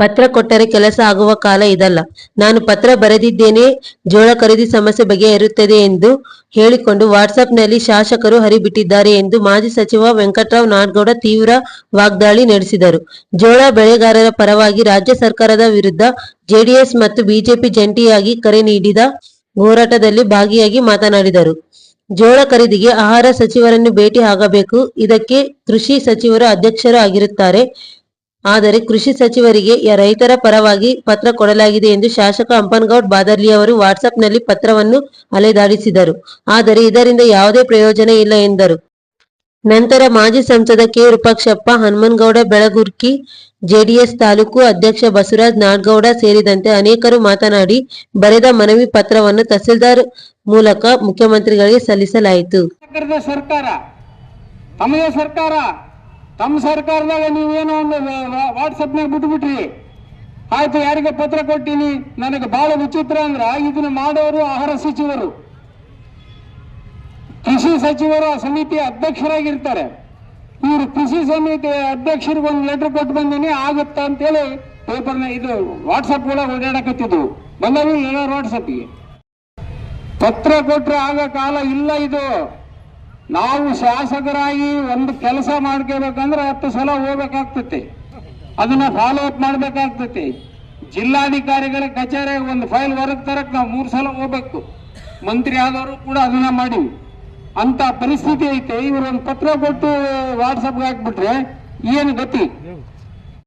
ಪತ್ರ ಕೊಟ್ಟರೆ ಕೆಲಸ ಆಗುವ ಕಾಲ ಇದಲ್ಲ. ನಾನು ಪತ್ರ ಬರೆದಿದ್ದೇನೆ, ಜೋಳ ಖರೀದಿ ಸಮಸ್ಯೆ ಬಗೆಹರುತ್ತದೆ ಎಂದು ಹೇಳಿಕೊಂಡು ವಾಟ್ಸ್ಆಪ್ನಲ್ಲಿ ಶಾಸಕರು ಹರಿಬಿಟ್ಟಿದ್ದಾರೆ ಎಂದು ಮಾಜಿ ಸಚಿವ ವೆಂಕಟರಾವ್ ನಾಡಗೌಡ ತೀವ್ರ ವಾಗ್ದಾಳಿ ನಡೆಸಿದರು. ಜೋಳ ಬೆಳೆಗಾರರ ಪರವಾಗಿ ರಾಜ್ಯ ಸರ್ಕಾರದ ವಿರುದ್ಧ ಜೆಡಿಎಸ್ ಮತ್ತು ಬಿಜೆಪಿ ಜಂಟಿಯಾಗಿ ಕರೆ ನೀಡಿದ ಹೋರಾಟದಲ್ಲಿ ಭಾಗಿಯಾಗಿ ಮಾತನಾಡಿದರು. ಜೋಳ ಖರೀದಿಗೆ ಆಹಾರ ಸಚಿವರನ್ನು ಭೇಟಿ ಆಗಬೇಕು. ಇದಕ್ಕೆ ಕೃಷಿ ಸಚಿವರು ಅಧ್ಯಕ್ಷರು ಆಗಿರುತ್ತಾರೆ. ಆದರೆ ಕೃಷಿ ಸಚಿವರಿಗೆ ರೈತರ ಪರವಾಗಿ ಪತ್ರ ಕೊಡಲಾಗಿದೆ ಎಂದು ಶಾಸಕ ಅಂಪನ್ಗೌಡ್ ಬಾದರ್ಲಿ ಅವರು ವಾಟ್ಸ್ಆಪ್ನಲ್ಲಿ ಪತ್ರವನ್ನು ಅಲೆದಾಡಿಸಿದರು. ಆದರೆ ಇದರಿಂದ ಯಾವುದೇ ಪ್ರಯೋಜನ ಇಲ್ಲ ಎಂದರು. ನಂತರ ಮಾಜಿ ಸಂಸದ ಕೆ. ವಿರೂಪಾಕ್ಷಪ್ಪ ಹನುಮನಗೌಡ ಬೆಳಗುರ್ಕಿ, ಜೆಡಿಎಸ್ ತಾಲೂಕು ಅಧ್ಯಕ್ಷ ಬಸವರಾಜ್ ನಾಡ್ಗೌಡ ಸೇರಿದಂತೆ ಅನೇಕರು ಮಾತನಾಡಿ ಬರೆದ ಮನವಿ ಪತ್ರವನ್ನು ತಹಸೀಲ್ದಾರ್ ಮೂಲಕ ಮುಖ್ಯಮಂತ್ರಿಗಳಿಗೆ ಸಲ್ಲಿಸಲಾಯಿತು. ಸರ್ಕಾರ ತಮ್ಮ ಸರ್ಕಾರದಾಗ ನೀವೇನೋ ಒಂದು ವಾಟ್ಸಪ್ನಾಗ ಬಿಟ್ಬಿಟ್ರಿ. ಆಯ್ತು, ಯಾರಿಗೆ ಪತ್ರ ಕೊಟ್ಟಿನಿ? ನನಗೆ ಬಹಳ ವಿಚಿತ್ರ ಅಂದ್ರೆ, ಇದನ್ನ ಮಾಡೋರು ಆಹಾರ ಸಚಿವರು. ಕೃಷಿ ಸಚಿವರು ಆ ಸಮಿತಿಯ ಅಧ್ಯಕ್ಷರಾಗಿರ್ತಾರೆ. ಇವರು ಕೃಷಿ ಸಮಿತಿ ಅಧ್ಯಕ್ಷರಿಗೆ ಒಂದು ಲೆಟರ್ ಕೊಟ್ಟು ಬಂದೀನಿ, ಆಗುತ್ತಾ ಅಂತೇಳಿ ಪೇಪರ್ನ ಇದು ವಾಟ್ಸಪ್ ಒಳಗೆ ಓಡಾಡಕತ್ತಿದ್ವು ಬಂದವರು ಎಲ್ಲ ವಾಟ್ಸಪ್ಗೆ ಪತ್ರ ಕೊಟ್ರೆ ಆಗ ಕಾಲ ಇಲ್ಲ ಇದು. ನಾವು ಶಾಸಕರಾಗಿ ಒಂದು ಕೆಲಸ ಮಾಡ್ಕೋಬೇಕಂದ್ರೆ ಹತ್ತು ಸಲ ಹೋಗ್ಬೇಕಾಗ್ತತಿ. ಅದನ್ನ ಫಾಲೋ ಅಪ್ ಮಾಡ್ಬೇಕಾಗ್ತತಿ. ಜಿಲ್ಲಾಧಿಕಾರಿಗಳ ಕಚೇರಿಗೆ ಒಂದು ಫೈಲ್ ಹೊರಗೆ ತರಕ್ ನಾವು ಮೂರು ಸಲ ಹೋಗ್ಬೇಕು. ಮಂತ್ರಿ ಆದವರು ಕೂಡ ಅದನ್ನ ಮಾಡಿವಿ. ಅಂತ ಪರಿಸ್ಥಿತಿ ಐತೆ. ಇವರು ಒಂದು ಪತ್ರ ಕೊಟ್ಟು ವಾಟ್ಸಪ್ಗೆ ಹಾಕ್ಬಿಟ್ರೆ ಏನು ಗತಿ?